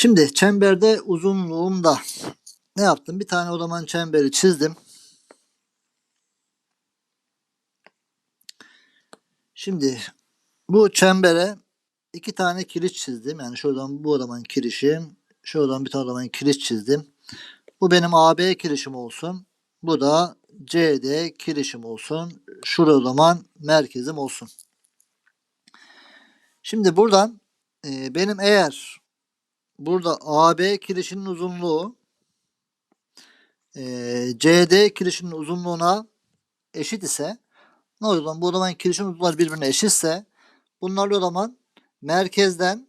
Şimdi çemberde uzunluğumda ne yaptım? Bir tane o zaman çemberi çizdim. Şimdi bu çembere iki tane kiriş çizdim. Yani şuradan bu adamın kirişim. Şuradan bir tane adamın kiriş çizdim. Bu benim AB kirişim olsun. Bu da CD kirişim olsun. Şurada o zaman merkezim olsun. Şimdi buradan e, benim eğer burada AB kirişinin uzunluğu e, CD kirişinin uzunluğuna eşit ise ne o? Bu o zaman kirişin uzunlukları birbirine eşitse bunlar o zaman merkezden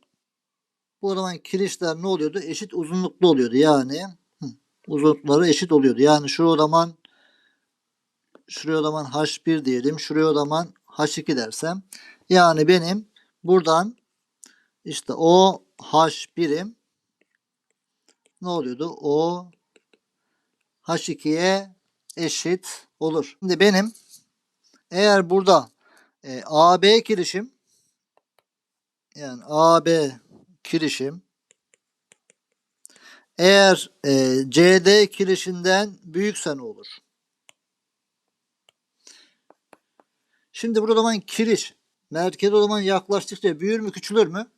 bu o zaman kirişler ne oluyordu? Eşit uzunluklu oluyordu. Yani uzunlukları eşit oluyordu. Yani şu o zaman şuraya o zaman H1 diyelim. Şuraya o zaman H2 dersem. Yani benim buradan işte o H1'im ne oluyordu? O H2'ye eşit olur. Şimdi benim eğer burada e, AB kirişim yani AB kirişim eğer e, CD kirişinden büyükse ne olur? Şimdi burada o zaman kiriş merkeze o zaman yaklaştıkça büyür mü küçülür mü?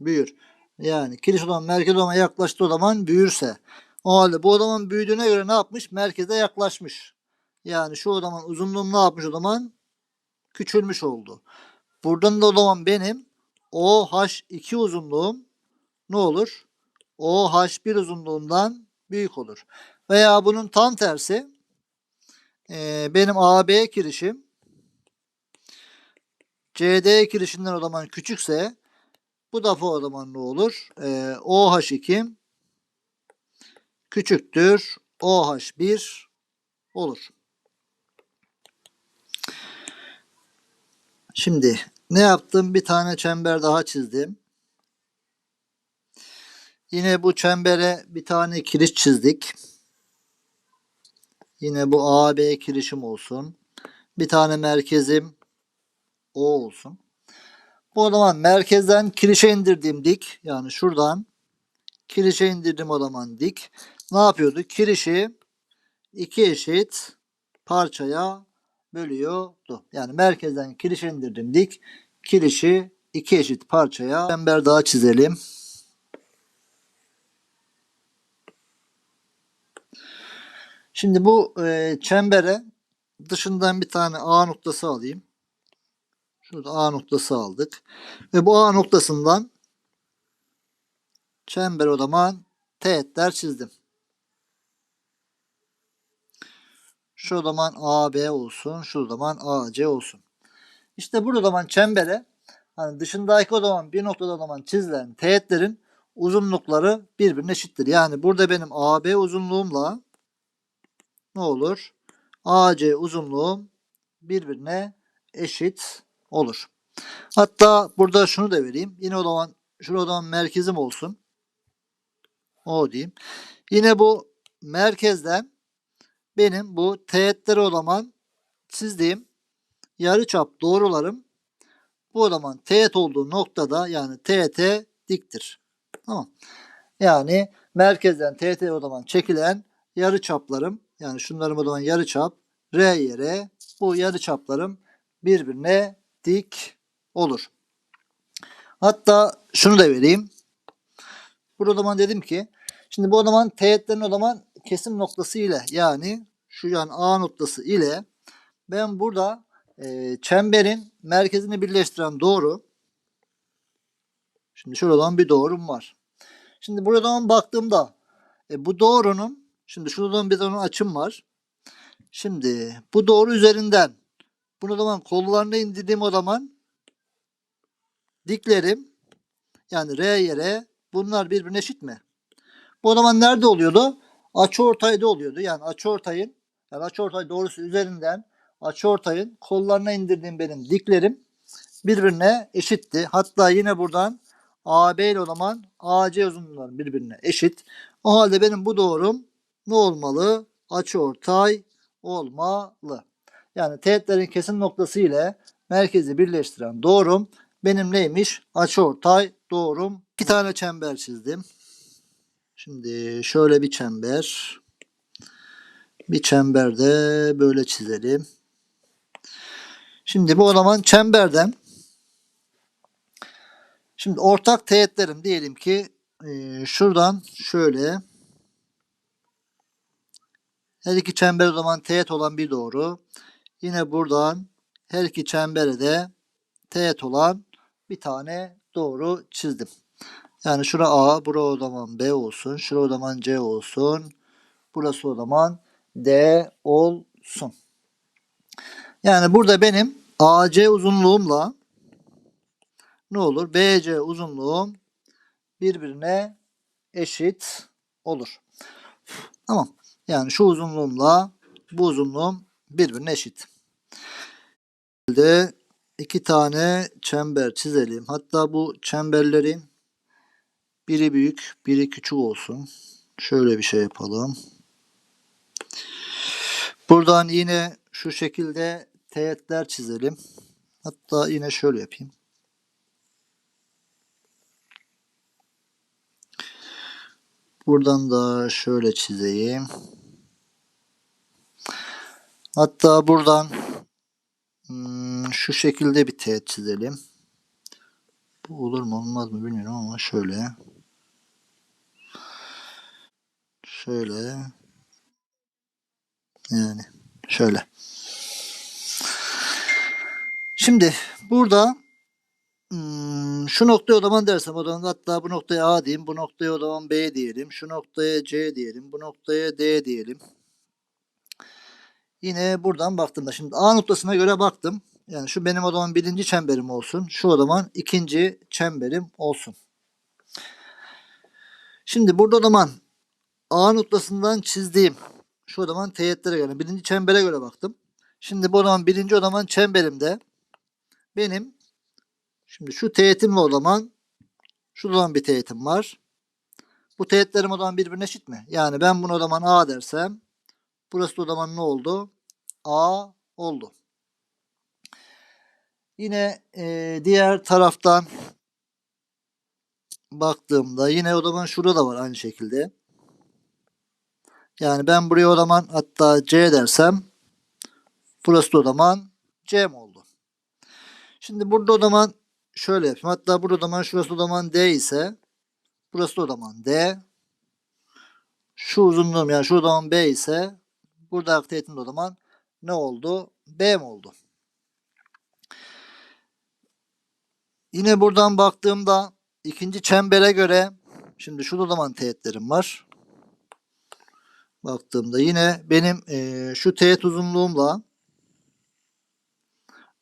Büyür. Yani kiriş o zaman merkeze o zaman yaklaştığı zaman büyürse o halde bu o zaman büyüdüğüne göre ne yapmış? Merkeze yaklaşmış. Yani şu o zaman uzunluğum ne yapmış o zaman? Küçülmüş oldu. Buradan da o zaman benim OH2 uzunluğum ne olur? OH1 uzunluğundan büyük olur. Veya bunun tam tersi e, benim AB kirişim CD kirişinden o zaman küçükse bu defa o zaman ne olur? E, OH2 küçüktür OH1 olur. Şimdi ne yaptım? Bir tane çember daha çizdim. Yine bu çembere bir tane kiriş çizdik. Yine bu AB kirişim olsun. Bir tane merkezim O olsun. Bu zaman merkezden kirişe indirdiğim dik. Yani şuradan kirişe indirdim o zaman dik. Ne yapıyordu? Kirişi iki eşit parçaya bölüyordu. Yani merkezden kirişe indirdim dik. Kirişi iki eşit parçaya çember daha çizelim. Şimdi bu e, çembere dışından bir tane A noktası alayım. Şurada A noktası aldık. Ve bu A noktasından çember o zaman teğetler çizdim. Şu zaman AB olsun, şu zaman AC olsun. İşte burada zaman çembere hani dışındaki o zaman bir noktada o zaman çizilen teğetlerin uzunlukları birbirine eşittir. Yani burada benim AB uzunluğumla ne olur? AC uzunluğum birbirine eşit olur. Hatta burada şunu da vereyim. Yine o zaman şurada o zaman merkezim olsun. O diyeyim. Yine bu merkezden benim bu teğetleri o zaman çizdiğim yarıçap doğrularım bu o zaman teğet olduğu noktada yani teğete diktir. Tamam. Yani merkezden teğete o zaman çekilen yarıçaplarım yani şunlarım o zaman yarıçap R yere bu yarıçaplarım birbirine dik olur. Hatta şunu da vereyim. Burada o zaman dedim ki şimdi bu o zaman teğetlerin o zaman kesim noktası ile yani şu yan A noktası ile ben burada e, çemberin merkezini birleştiren doğru şimdi şuradan bir doğrum var. Şimdi buradan baktığımda e, bu doğrunun şimdi şuradan bir tane açım var. Şimdi bu doğru üzerinden bunu zaman kollarına indirdiğim o zaman diklerim yani R yere bunlar birbirine eşit mi? Bu zaman nerede oluyordu? Açıortayda oluyordu. Yani açıortayın yani açıortay doğrusu üzerinden açıortayın kollarına indirdiğim benim diklerim birbirine eşitti. Hatta yine buradan AB ile o zaman AC uzunlukları birbirine eşit. O halde benim bu doğrum ne olmalı? Açıortay olmalı. Yani teğetlerin kesim noktası ile merkezi birleştiren doğrum benim neymiş? Açıortay doğrum. İki tane çember çizdim. Şimdi şöyle bir çember. Bir çember de böyle çizelim. Şimdi bu o zaman çemberden şimdi ortak teğetlerim diyelim ki e, şuradan şöyle her iki çember o zaman teğet olan bir doğru. Yine buradan her iki çembere de teğet olan bir tane doğru çizdim. Yani şura A, bura o zaman B olsun. Şura o zaman C olsun. Burası o zaman D olsun. Yani burada benim AC uzunluğumla ne olur? BC uzunluğum birbirine eşit olur. Tamam. Yani şu uzunluğumla bu uzunluğum birbirine eşit. Şimdi iki tane çember çizelim. Hatta bu çemberlerin biri büyük, biri küçük olsun. Şöyle bir şey yapalım. Buradan yine şu şekilde teğetler çizelim. Hatta yine şöyle yapayım. Buradan da şöyle çizeyim. Hatta buradan hmm, şu şekilde bir teğet çizelim. Bu olur mu olmaz mı bilmiyorum ama şöyle. Şöyle. Yani şöyle. Şimdi burada hmm, şu noktaya o zaman dersem o hatta bu noktaya A diyeyim. Bu noktaya o zaman B diyelim. Şu noktaya C diyelim. Bu noktaya D diyelim. Yine buradan baktığımda şimdi A noktasına göre baktım. Yani şu benim o zaman birinci çemberim olsun. Şu o zaman ikinci çemberim olsun. Şimdi burada o zaman A noktasından çizdiğim şu o zaman teğetlere göre birinci çembere göre baktım. Şimdi bu o zaman birinci o zaman çemberimde benim şimdi şu teğetimle o zaman şu zaman bir teğetim var. Bu teğetlerim o zaman birbirine eşit mi? Yani ben bunu o zaman A dersem burası da o zaman ne oldu? A oldu. Yine e, diğer taraftan baktığımda yine o zaman şurada da var aynı şekilde. Yani ben buraya o zaman hatta C dersem burası da o zaman C mi oldu? Şimdi burada o zaman şöyle yapayım. Hatta burada o zaman şurası o zaman D ise burası da o zaman D. Şu uzunluğum yani şu o zaman B ise burada aktiviyetim de o zaman ne oldu? B mi oldu? Yine buradan baktığımda ikinci çembere göre şimdi şurada zaman teğetlerim var. Baktığımda yine benim e, şu teğet uzunluğumla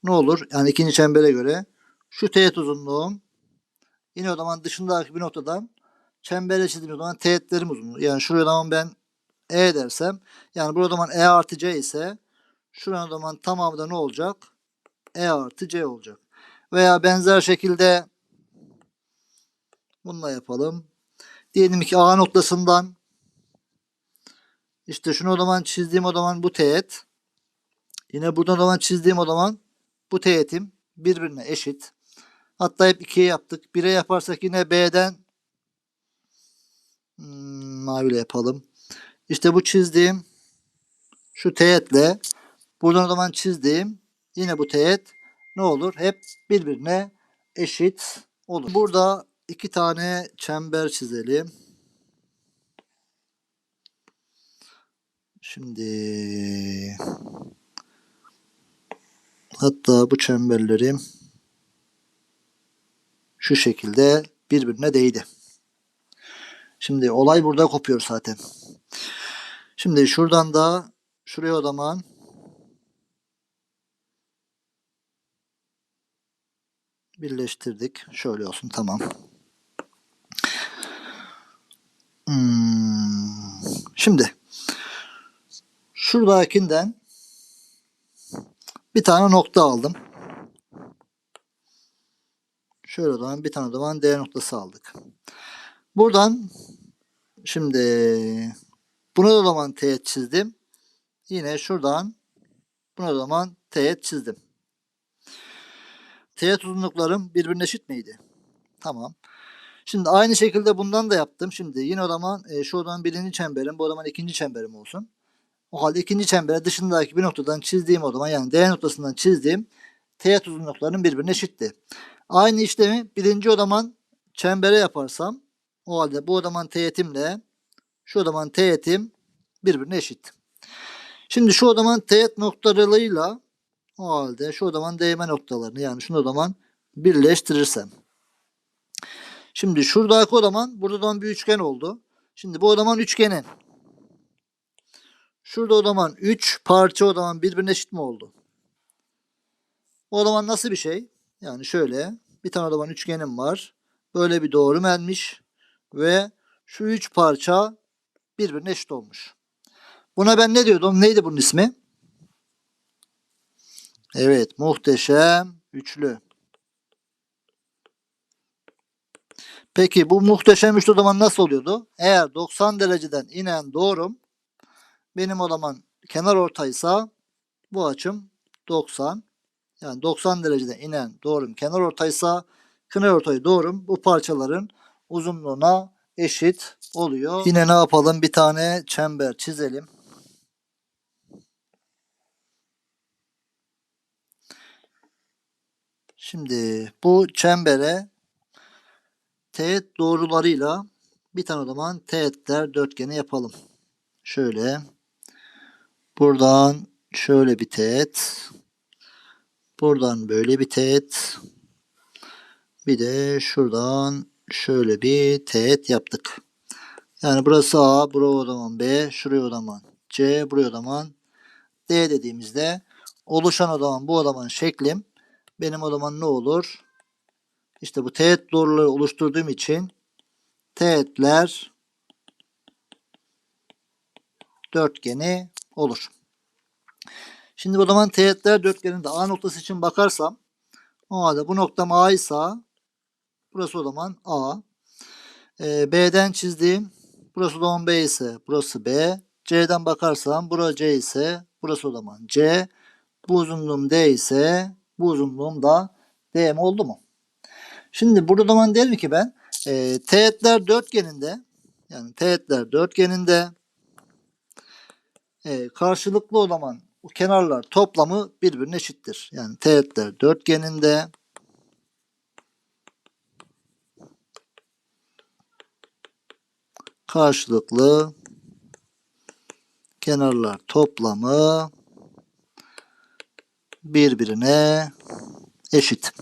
ne olur? Yani ikinci çembere göre şu teğet uzunluğum yine o zaman dışındaki bir noktadan çembere çizdiğim zaman teğetlerim uzunluğu. Yani şuraya zaman ben E dersem yani burada zaman E artı C ise şuranın zaman tamamı da ne olacak? E artı C olacak. Veya benzer şekilde bununla yapalım. Diyelim ki A noktasından işte şunu o zaman çizdiğim o zaman bu teğet. Yine buradan o zaman çizdiğim o zaman bu teğetim birbirine eşit. Hatta hep ikiye yaptık. 1'e yaparsak yine B'den hmm, maviyle yapalım. İşte bu çizdiğim şu teğetle buradan o zaman çizdiğim yine bu teğet ne olur? Hep birbirine eşit olur. Burada iki tane çember çizelim. Şimdi hatta bu çemberlerim şu şekilde birbirine değdi. Şimdi olay burada kopuyor zaten. Şimdi şuradan da şuraya o zaman birleştirdik. Şöyle olsun tamam. Hmm. Şimdi şuradakinden bir tane nokta aldım. Şöyle zaman bir tane zaman D noktası aldık. Buradan şimdi buna da zaman teğet çizdim. Yine şuradan buna da zaman teğet çizdim. Teğet uzunluklarım birbirine eşit miydi? Tamam. Şimdi aynı şekilde bundan da yaptım. Şimdi yine o zaman e, şu odanın birinci çemberim, bu odanın ikinci çemberim olsun. O halde ikinci çembere dışındaki bir noktadan çizdiğim o zaman yani D noktasından çizdiğim teğet uzunluklarının birbirine eşitti. Aynı işlemi birinci odaman çembere yaparsam o halde bu odaman teğetimle şu odaman teğetim birbirine eşit. Şimdi şu odaman teğet noktalarıyla o halde şu odaman değme noktalarını yani şunu odaman birleştirirsem. Şimdi şuradaki odaman buradan bir üçgen oldu. Şimdi bu odaman üçgenin Şurada o zaman 3 parça o zaman birbirine eşit mi oldu? O zaman nasıl bir şey? Yani şöyle bir tane o zaman üçgenim var. Böyle bir doğru elmiş ve şu 3 parça birbirine eşit olmuş. Buna ben ne diyordum? Neydi bunun ismi? Evet, muhteşem üçlü. Peki bu muhteşem üçlü o zaman nasıl oluyordu? Eğer 90 dereceden inen doğrum benim o zaman kenar ortaysa bu açım 90. Yani 90 derecede inen doğrum kenar ortaysa kenar ortayı doğrum bu parçaların uzunluğuna eşit oluyor. Yine ne yapalım? Bir tane çember çizelim. Şimdi bu çembere teğet doğrularıyla bir tane o zaman teğetler dörtgeni yapalım. Şöyle Buradan şöyle bir teğet. Buradan böyle bir teğet. Bir de şuradan şöyle bir teğet yaptık. Yani burası A, buraya o zaman B, şuraya o zaman C, buraya o zaman D dediğimizde oluşan o zaman bu o zaman şeklim benim o zaman ne olur? İşte bu teğet doğruları oluşturduğum için teğetler dörtgeni olur. Şimdi o zaman teğetler dörtgeninde A noktası için bakarsam o halde bu noktam A ise burası o zaman A. Ee, B'den çizdiğim burası o zaman B ise burası B. C'den bakarsam burası C ise burası o zaman C. Bu uzunluğum D ise bu uzunluğum da D mi oldu mu? Şimdi burada zaman derim ki ben e, teğetler dörtgeninde yani teğetler dörtgeninde e, karşılıklı o zaman bu kenarlar toplamı birbirine eşittir. Yani teğetler dörtgeninde karşılıklı kenarlar toplamı birbirine eşit.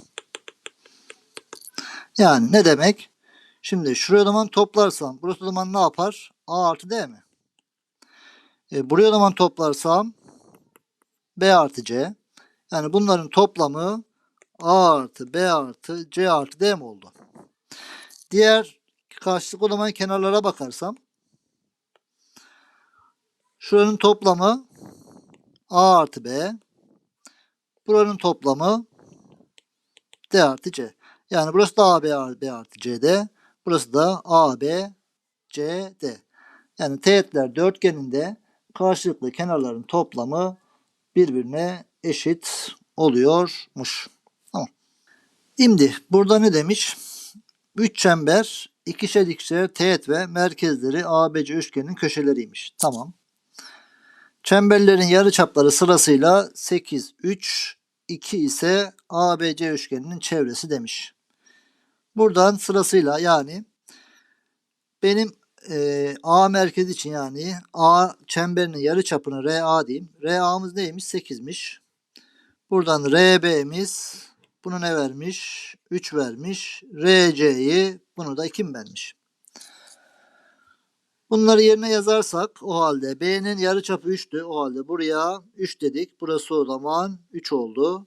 Yani ne demek? Şimdi şuraya o zaman toplarsam burası o zaman ne yapar? A artı D mi? E, buraya o zaman toplarsam B artı C. Yani bunların toplamı A artı B artı C artı D mi oldu? Diğer karşılık olan kenarlara bakarsam şuranın toplamı A artı B buranın toplamı D artı C. Yani burası da A, B, artı C'de. Burası da A, B, C, D. Yani teğetler dörtgeninde karşılıklı kenarların toplamı birbirine eşit oluyormuş. Tamam. Şimdi burada ne demiş? 3 çember ikişer ikişer teğet ve merkezleri ABC üçgenin köşeleriymiş. Tamam. Çemberlerin yarıçapları sırasıyla 8, 3, 2 ise ABC üçgeninin çevresi demiş. Buradan sırasıyla yani benim e, A merkezi için yani A çemberinin yarı çapını RA diyeyim. RA'mız neymiş? 8'miş. Buradan RB'miz bunu ne vermiş? 3 vermiş. RC'yi bunu da 2 vermiş? Bunları yerine yazarsak o halde B'nin yarıçapı 3'tü. O halde buraya 3 dedik. Burası o zaman 3 oldu.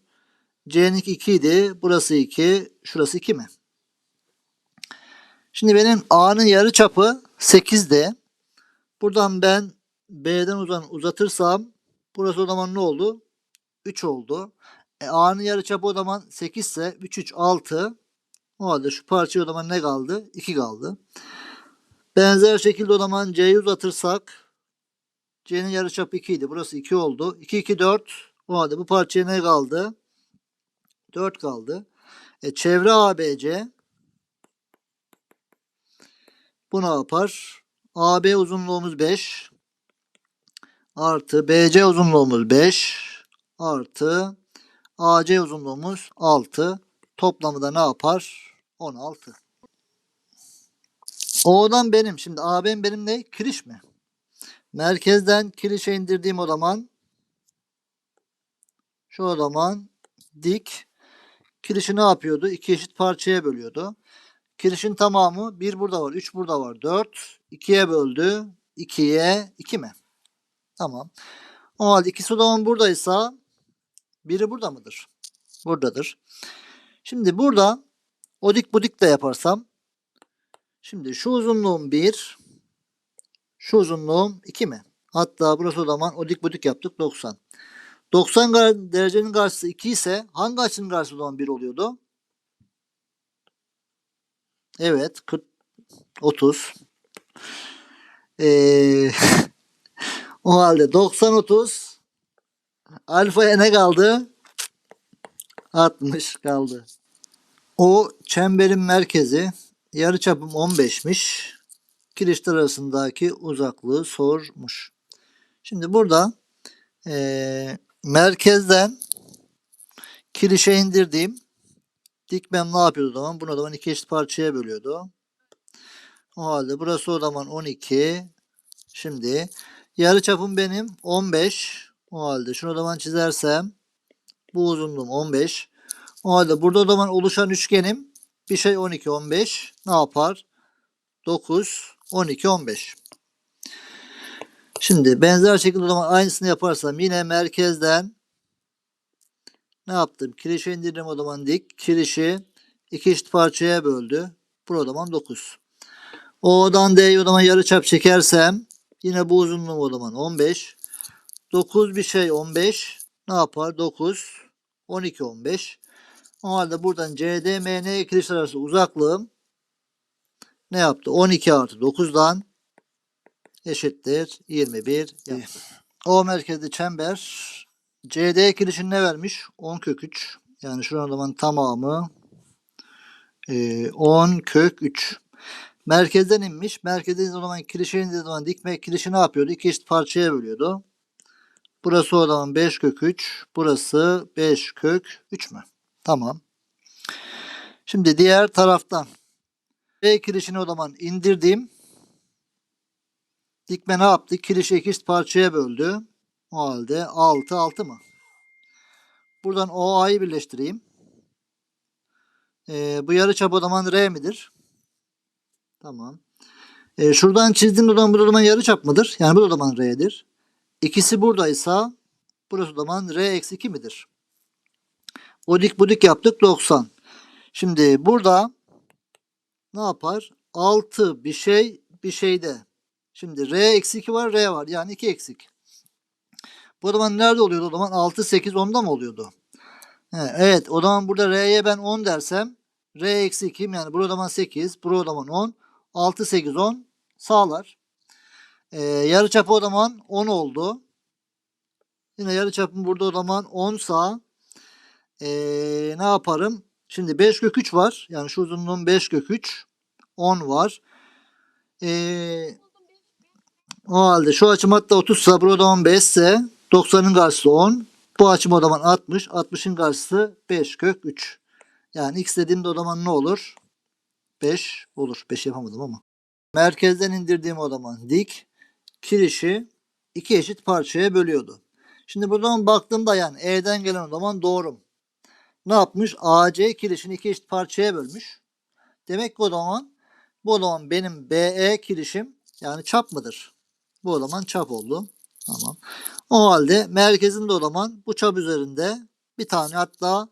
C'nin 2 idi. Burası 2. Şurası 2 mi? Şimdi benim A'nın yarıçapı 8'de. Buradan ben B'den uzan uzatırsam burası o zaman ne oldu? 3 oldu. E, A'nın yarıçapı o zaman 8 ise 3 3 6. O halde şu parça o zaman ne kaldı? 2 kaldı. Benzer şekilde o zaman C'yi uzatırsak C'nin yarıçapı 2 idi. Burası 2 oldu. 2 2 4. O halde bu parçaya ne kaldı? 4 kaldı. E, çevre ABC Bu ne yapar? AB uzunluğumuz 5 artı BC uzunluğumuz 5 artı AC uzunluğumuz 6. Toplamı da ne yapar? 16. O'dan benim. Şimdi AB'm benim ne? Kiriş mi? Merkezden kirişe indirdiğim o zaman şu o zaman dik kirişi ne yapıyordu? İki eşit parçaya bölüyordu. Kirişin tamamı 1 burada var, 3 burada var, 4. 2'ye böldü. 2'ye 2 mi? Tamam. O halde ikisi o zaman buradaysa biri burada mıdır? Buradadır. Şimdi burada o dik bu dik de yaparsam şimdi şu uzunluğum 1 şu uzunluğum 2 mi? Hatta burası o zaman o dik bu dik yaptık 90. 90 gar- derecenin karşısı 2 ise hangi açının karşısı o zaman 1 oluyordu? Evet 40 30 ee, o halde 90 30 alfaya ne kaldı? 60 kaldı. O çemberin merkezi yarıçapım 15'miş. Kirişler arasındaki uzaklığı sormuş. Şimdi burada eee, merkezden kirişe indirdiğim dikmem ne yapıyordu o zaman? Bunu o zaman iki eşit parçaya bölüyordu. O halde burası o zaman 12. Şimdi yarıçapım benim 15. O halde şunu o zaman çizersem bu uzunluğum 15. O halde burada o zaman oluşan üçgenim bir şey 12 15 ne yapar? 9 12 15. Şimdi benzer şekilde o zaman aynısını yaparsam yine merkezden ne yaptım? Kirişi indirdim o zaman dik. Kirişi iki eşit parçaya böldü. Bu o zaman 9. O'dan D'ye o zaman yarıçap çekersem yine bu uzunluğum o zaman 15. 9 bir şey 15. Ne yapar? 9 12 15. O halde buradan CD MN kirişler arası uzaklığım ne yaptı? 12 artı 9'dan eşittir 21 yaptı. O merkezli çember CD kirişini ne vermiş? 10 kök 3. Yani şuranın zaman tamamı e, 10 kök 3. Merkezden inmiş. Merkezden o zaman kirişe indiği zaman dikme kirişi ne yapıyordu? İki eşit parçaya bölüyordu. Burası o zaman 5 kök 3. Burası 5 kök 3 mü? Tamam. Şimdi diğer taraftan B kirişini o zaman indirdim. Dikme ne yaptı? Kirişi iki parçaya böldü. O halde 6 6 mı? Buradan OA'yı birleştireyim. Ee, bu yarıçap o zaman R midir? Tamam. Ee, şuradan çizdiğim zaman bu o zaman yarıçap mıdır? Yani bu o zaman R'dir. İkisi buradaysa burası o zaman R eksi 2 midir? O dik bu dik yaptık 90. Şimdi burada ne yapar? 6 bir şey bir şeyde. Şimdi R eksi 2 var R var. Yani 2 eksik. Bu zaman nerede oluyordu o zaman? 6, 8, 10'da mı oluyordu? Evet o zaman burada R'ye ben 10 dersem R eksi 2 yani burada zaman 8, burada zaman 10. 6, 8, 10 sağlar. Ee, yarıçapı o zaman 10 oldu. Yine yarıçapım burada o zaman 10 sağ. Ee, ne yaparım? Şimdi 5 kök 3 var. Yani şu uzunluğum 5 kök 3. 10 var. Ee, o halde şu açım hatta 30 ise burada 15 ise 90'ın karşısı 10. Bu açım o zaman 60. 60'ın karşısı 5 kök 3. Yani x dediğimde o zaman ne olur? 5 olur. 5 yapamadım ama. Merkezden indirdiğim o zaman dik kirişi iki eşit parçaya bölüyordu. Şimdi buradan baktığımda yani E'den gelen o zaman doğrum. Ne yapmış? AC kirişini iki eşit parçaya bölmüş. Demek ki o zaman bu o zaman benim BE kirişim yani çap mıdır? Bu o zaman çap oldu. Tamam. O halde merkezinde o zaman bu çap üzerinde bir tane hatta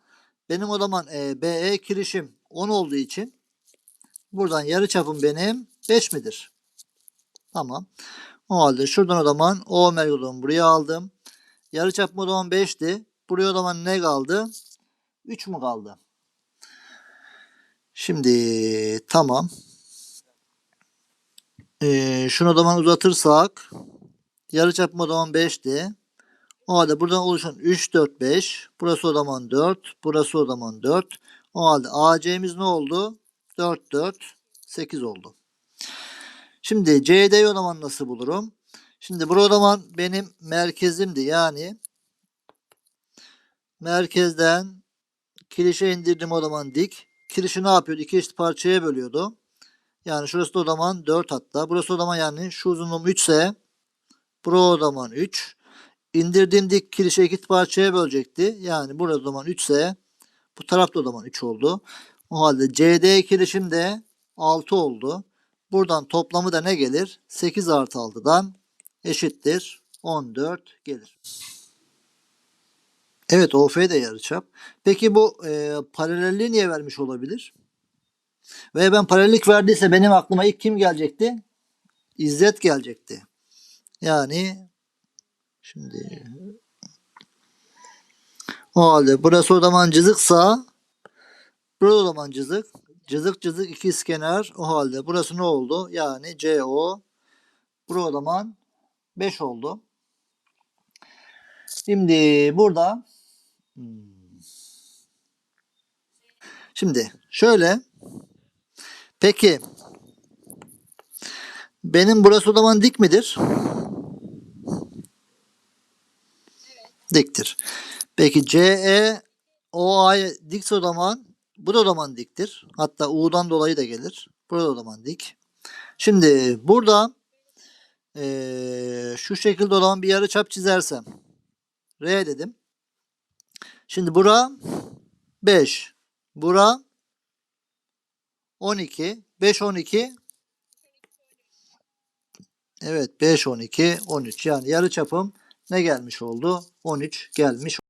benim o zaman e, BE kirişim 10 olduğu için buradan yarı çapım benim 5 midir? Tamam. O halde şuradan o zaman O merkezini buraya aldım. Yarı çapım o zaman 5'ti. Buraya o zaman ne kaldı? 3 mü kaldı? Şimdi tamam. Ee, şunu zaman uzatırsak yarıçapım o zaman 5'ti. O halde buradan oluşan 3, 4, 5. Burası o zaman 4. Burası o zaman 4. O halde AC'miz ne oldu? 4, 4, 8 oldu. Şimdi CD'yi o zaman nasıl bulurum? Şimdi bu o zaman benim merkezimdi. Yani merkezden kirişe indirdim o zaman dik. Kirişi ne yapıyordu? İki eşit parçaya bölüyordu. Yani şurası o zaman 4 hatta. Burası o zaman yani şu uzunluğum 3 ise bura o zaman 3. İndirdiğim dik kirişe iki parçaya bölecekti. Yani burada o zaman 3 ise bu tarafta o zaman 3 oldu. O halde CD kirişim de 6 oldu. Buradan toplamı da ne gelir? 8 artı 6'dan eşittir 14 gelir. Evet OF de yarıçap. Peki bu e, paralelliği niye vermiş olabilir? Ve ben paralellik verdiyse benim aklıma ilk kim gelecekti? İzzet gelecekti. Yani şimdi o halde burası o zaman cızıksa burada o zaman cızık. Cızık cızık ikizkenar. O halde burası ne oldu? Yani CO. Burası o zaman 5 oldu. Şimdi burada. Şimdi şöyle peki benim burası o zaman dik midir? Diktir. Peki CE OA dikse o zaman bu da o zaman diktir. Hatta U'dan dolayı da gelir. Burada o zaman dik. Şimdi burada eee, şu şekilde olan bir yarıçap çizersem R dedim. Şimdi bura 5. Bura 12. 5 12 Evet 5 12 13 yani yarıçapım ne gelmiş oldu? 13 gelmiş